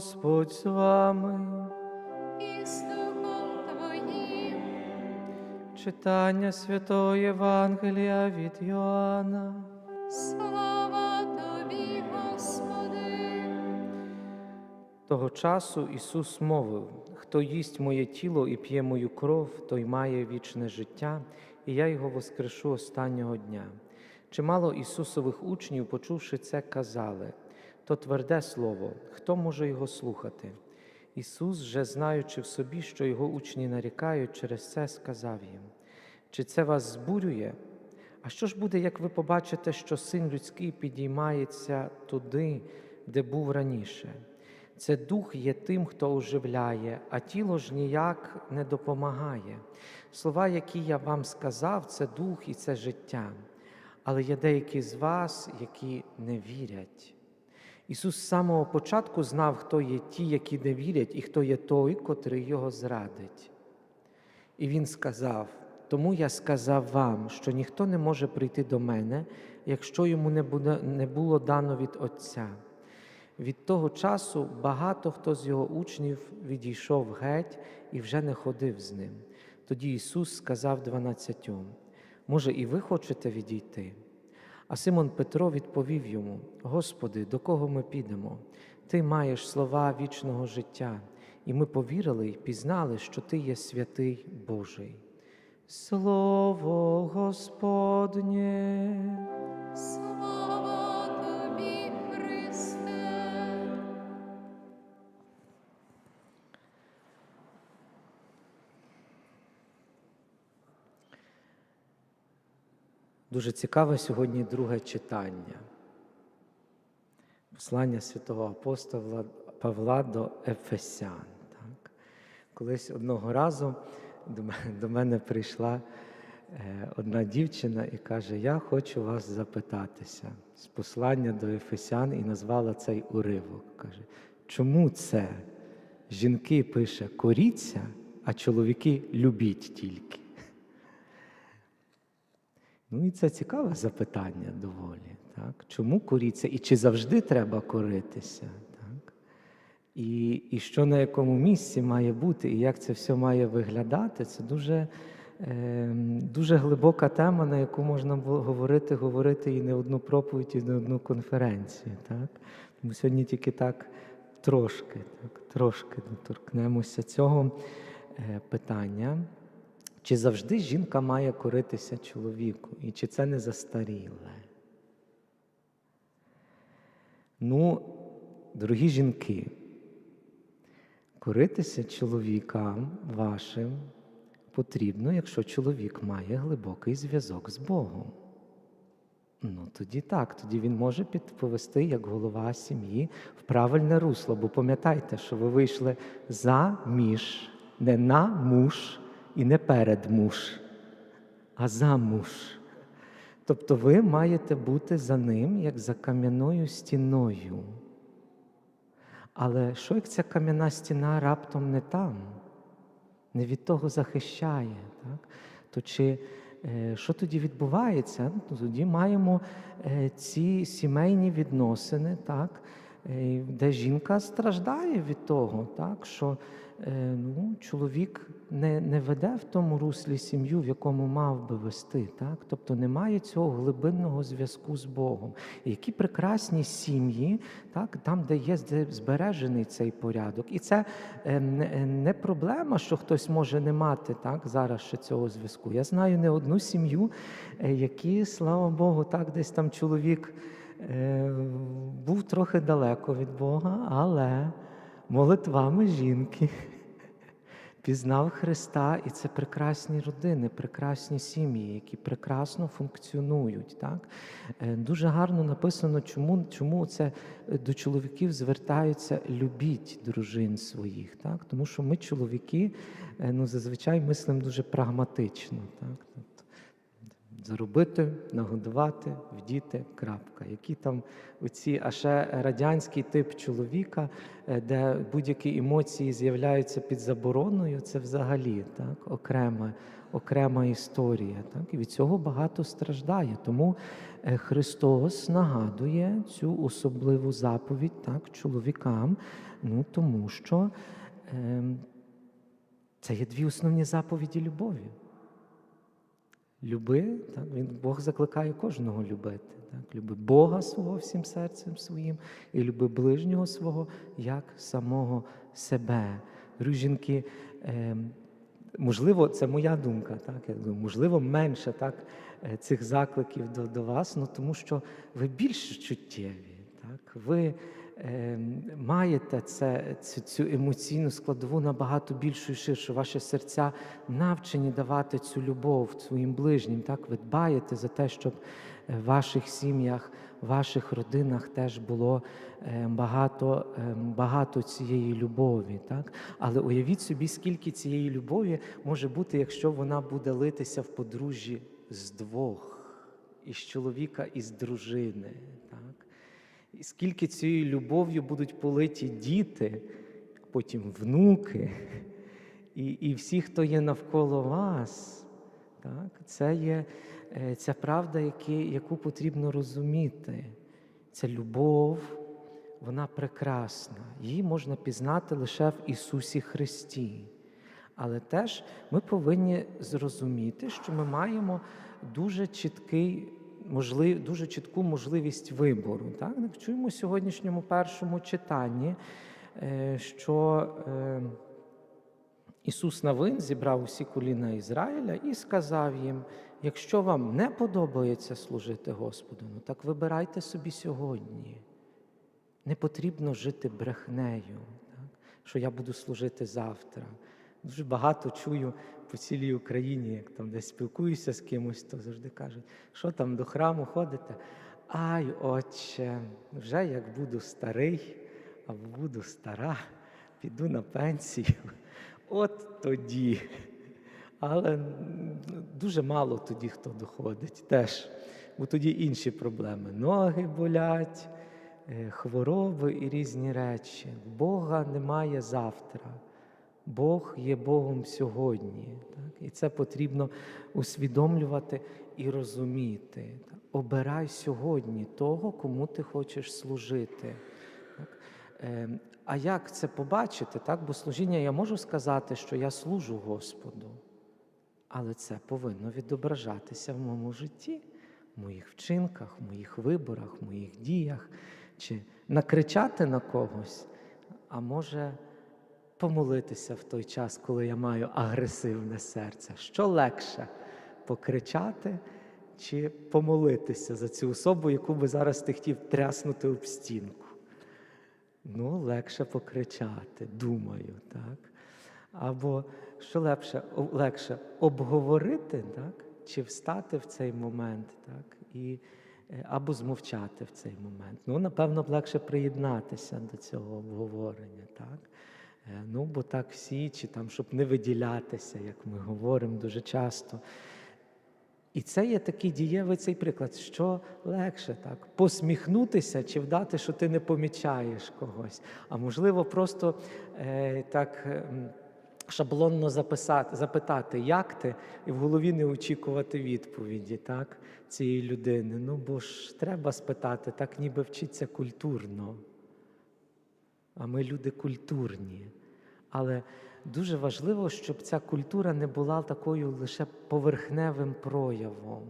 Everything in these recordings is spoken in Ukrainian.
Господь з вами. і з Духом Твоїм. Читання Святого Євангелія від Йоанна. Слава Тобі, Господи. Того часу Ісус мовив: Хто їсть моє тіло і п'є мою кров, той має вічне життя, і я його воскрешу останнього дня. Чимало Ісусових учнів, почувши це, казали то тверде слово, хто може його слухати? Ісус, же знаючи в собі, що його учні нарікають, через це сказав їм: Чи це вас збурює? А що ж буде, як ви побачите, що син людський підіймається туди, де був раніше? Це дух є тим, хто оживляє, а тіло ж ніяк не допомагає. Слова, які я вам сказав, це дух і це життя. Але є деякі з вас, які не вірять. Ісус з самого початку знав, хто є ті, які не вірять, і хто є той, котрий його зрадить. І Він сказав: тому я сказав вам, що ніхто не може прийти до мене, якщо йому не буде- не було дано від Отця. Від того часу багато хто з його учнів відійшов геть і вже не ходив з ним. Тоді Ісус сказав дванадцятьом: Може, і ви хочете відійти? А Симон Петро відповів йому: Господи, до кого ми підемо? Ти маєш слова вічного життя, і ми повірили і пізнали, що Ти є святий Божий. Слово Господнє. Дуже цікаве сьогодні друге читання. Послання святого апостола Павла до Ефесян. Так? Колись одного разу до мене, прийшла е, одна дівчина і каже: Я хочу вас запитатися з послання до Ефесян і назвала цей уривок. Каже, чому це жінки пише коріться, а чоловіки любіть тільки? Ну і це цікаве запитання доволі. Так? Чому коріться і чи завжди треба коритися? Так? І, і що на якому місці має бути, і як це все має виглядати, це дуже, е, дуже глибока тема, на яку можна було говорити, говорити і не одну проповідь, і не одну конференцію. Так? Тому сьогодні тільки так трошки, так, трошки доторкнемося цього е, питання. Чи завжди жінка має коритися чоловіку? І чи це не застаріле? Ну, дорогі жінки, коритися чоловікам вашим потрібно, якщо чоловік має глибокий зв'язок з Богом. Ну, тоді так, тоді він може підповести як голова сім'ї в правильне русло. Бо пам'ятайте, що ви вийшли за між, не на муж і не перед муж, а за муж. Тобто ви маєте бути за ним, як за кам'яною стіною. Але що як ця кам'яна стіна раптом не там, не від того захищає? Так? То чи е, що тоді відбувається? Ну, Тоді маємо е, ці сімейні відносини, так? Е, де жінка страждає від того, так? що е, ну, чоловік не, не веде в тому руслі сім'ю, в якому мав би вести. Так? Тобто немає цього глибинного зв'язку з Богом. І які прекрасні сім'ї, так? там, де є збережений цей порядок. І це е, не, проблема, що хтось може не мати так, зараз ще цього зв'язку. Я знаю не одну сім'ю, які, слава Богу, так десь там чоловік був трохи далеко від Бога, але молитвами жінки пізнав Христа, і це прекрасні родини, прекрасні сім'ї, які прекрасно функціонують. Так? Е, Дуже гарно написано, чому, чому це е, до чоловіків звертаються любіть дружин своїх. Так? Тому що ми, чоловіки, е, ну, зазвичай мислимо дуже прагматично. Так? Заробити, нагодувати, вдіти, крапка. Які там оці, а ще радянський тип чоловіка, е, де будь-які емоції з'являються під забороною, це взагалі так, окрема, окрема історія. Так? І від цього багато страждає. Тому е, Христос нагадує цю особливу заповідь так, чоловікам, ну, тому що е, це є дві основні заповіді любові. Люби, так, він, Бог закликає кожного любити. Так, люби Бога свого всім серцем своїм і люби ближнього свого як самого себе. Дорогі жінки, е, можливо, це моя думка, так, я думаю, можливо, менше так, е, цих закликів до, до вас, ну, тому що ви більш чуттєві. Так, ви е, маєте це, цю, цю емоційну складову набагато більшу і ширшу. Ваші серця навчені давати цю любов своїм ближнім. Так? Ви дбаєте за те, щоб е, в ваших сім'ях, в ваших родинах теж було е, багато, е, багато цієї любові. Так? Але уявіть собі, скільки цієї любові може бути, якщо вона буде литися в подружжі з двох, із чоловіка і з дружини. Так? І скільки цією любов'ю будуть политі діти, потім внуки, і, і всі, хто є навколо вас, так? це є е, ця правда, які, яку потрібно розуміти. Ця любов, вона прекрасна. Її можна пізнати лише в Ісусі Христі. Але теж ми повинні зрозуміти, що ми маємо дуже чіткий можлив, дуже чітку можливість вибору. Так? Чуємо в сьогоднішньому першому читанні, е, що е, Ісус Навин зібрав усі коліна Ізраїля і сказав їм: якщо вам не подобається служити Господу, ну так вибирайте собі сьогодні. Не потрібно жити брехнею, так? що я буду служити завтра. Дуже багато чую по цілій Україні, як там десь спілкуюся з кимось, то завжди кажуть, що там до храму ходите. Ай, отче, вже як буду старий або буду стара, піду на пенсію. От тоді. Але дуже мало тоді хто доходить теж. Бо тоді інші проблеми. Ноги болять, е, хвороби і різні речі. Бога немає завтра. Бог є Богом сьогодні. Так? І це потрібно усвідомлювати і розуміти. Так? Обирай сьогодні того, кому ти хочеш служити. Так? Е, а як це побачити? Так? Бо служіння я можу сказати, що я служу Господу, але це повинно відображатися в моєму житті, в моїх вчинках, в моїх виборах, в моїх діях, чи накричати на когось, а може помолитися в той час, коли я маю агресивне серце. Що легше покричати чи помолитися за цю особу, яку би зараз ти хотів тряснути об стінку? Ну, легше покричати, думаю, так? Або що легше, легше обговорити, так? чи встати в цей момент, так? І, е, або змовчати в цей момент. Ну, напевно, легше приєднатися до цього обговорення, так? Е, Ну, бо так всі, чи там, щоб не виділятися, як ми говоримо дуже часто. І це є такий дієвий цей приклад, що легше так посміхнутися чи вдати, що ти не помічаєш когось. А можливо, просто е, так ем, шаблонно записати, запитати, як ти, і в голові не очікувати відповіді так, цієї людини. Ну бо ж треба спитати, так ніби вчиться культурно. А ми люди культурні. Але дуже важливо, щоб ця культура не була такою лише поверхневим проявом.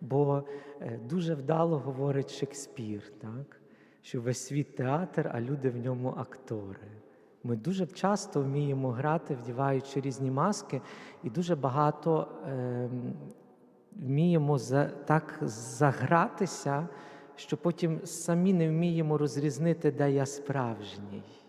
Бо е, дуже вдало говорить Шекспір, так? що весь світ театр, а люди в ньому актори. Ми дуже часто вміємо грати, вдіваючи різні маски, і дуже багато е, вміємо за, так загратися, що потім самі не вміємо розрізнити, де я справжній.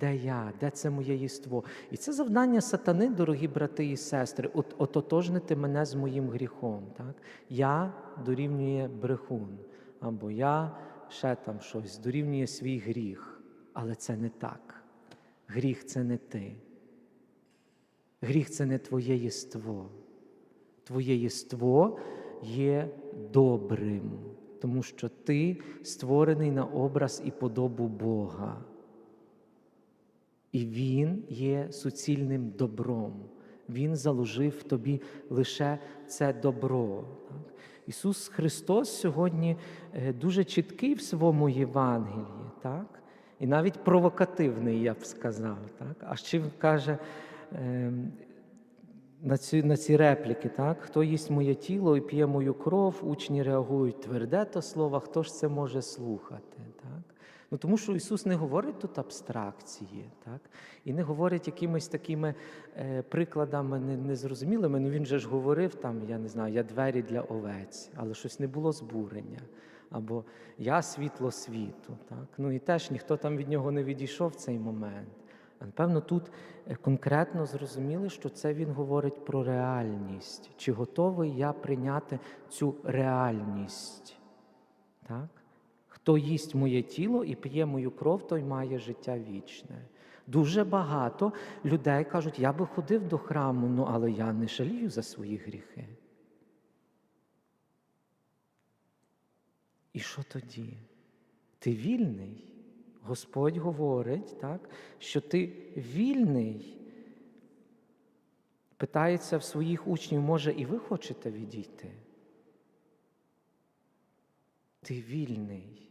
Де я, де це моє єство? І це завдання сатани, дорогі брати і сестри, от, ототожнити мене з моїм гріхом. Так? Я дорівнює брехун, або я ще там щось дорівнює свій гріх. Але це не так. Гріх це не ти. Гріх це не твоє єство. Твоє єство є добрим, тому що ти створений на образ і подобу Бога. І Він є суцільним добром. Він заложив тобі лише це добро. Ісус Христос сьогодні е, дуже чіткий в своєму Євангелії, так? і навіть провокативний, я б сказав. Так? А ще він каже ем, на ці, на ці репліки, так? хто їсть моє тіло і п'є мою кров, учні реагують тверде то слово, хто ж це може слухати? Так? Ну, тому що Ісус не говорить тут абстракції, так? і не говорить якимись такими е, прикладами незрозумілими. Ну він же ж говорив там, я не знаю, я двері для овець, але щось не було збурення. Або я світло світу. Так? Ну і теж ніхто там від нього не відійшов в цей момент. А напевно, тут е, конкретно зрозуміли, що це він говорить про реальність. Чи готовий я прийняти цю реальність? Так? Хто їсть моє тіло і п'є мою кров, той має життя вічне. Дуже багато людей кажуть, я би ходив до храму, ну але я не жалію за свої гріхи. І що тоді? Ти вільний. Господь говорить, так, що ти вільний. Питається в своїх учнів, може, і ви хочете відійти? Ти вільний.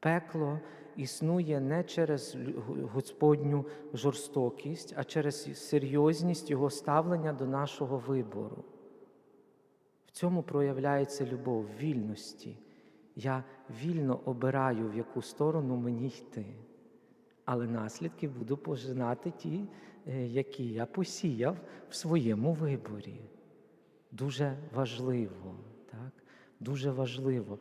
Пекло існує не через Господню жорстокість, а через серйозність Його ставлення до нашого вибору. В цьому проявляється любов, вільності. Я вільно обираю, в яку сторону мені йти. Але наслідки буду пожинати ті, е, які я посіяв в своєму виборі. Дуже важливо, так? дуже важливо.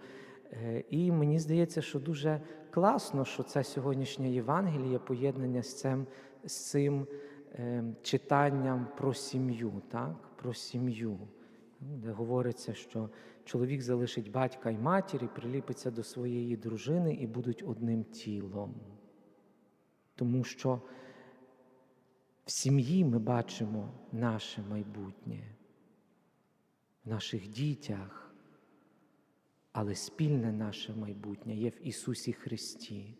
Е, І мені здається, що дуже класно, що це сьогоднішнє Євангеліє поєднання з цим, з цим е, читанням про сім'ю, так? про сім'ю, де говориться, що чоловік залишить батька і матір і приліпиться до своєї дружини і будуть одним тілом. Тому що в сім'ї ми бачимо наше майбутнє, в наших дітях, але спільне наше майбутнє є в Ісусі Христі.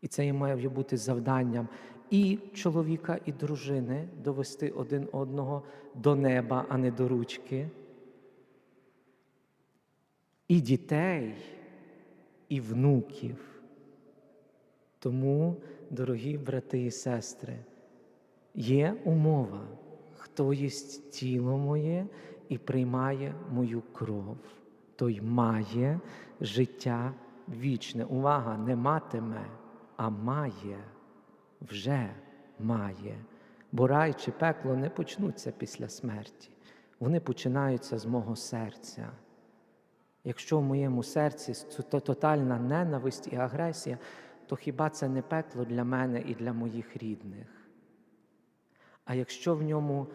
І це і має бути завданням і чоловіка, і дружини довести один одного до неба, а не до ручки. І дітей, і внуків. Тому, дорогі брати і сестри, є умова, хто їсть тіло моє і приймає мою кров, той має життя вічне. Увага, не матиме, а має, вже має. Бо рай чи пекло не почнуться після смерті. Вони починаються з мого серця. Якщо в моєму серці тотальна ненависть і агресія, то хіба це не пекло для мене і для моїх рідних? А якщо в ньому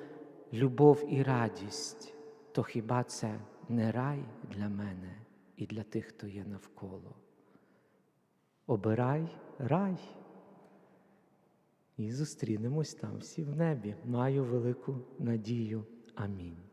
любов і радість, то хіба це не рай для мене і для тих, хто є навколо? Обирай рай. І зустрінемось там всі в небі. Маю велику надію. Амінь.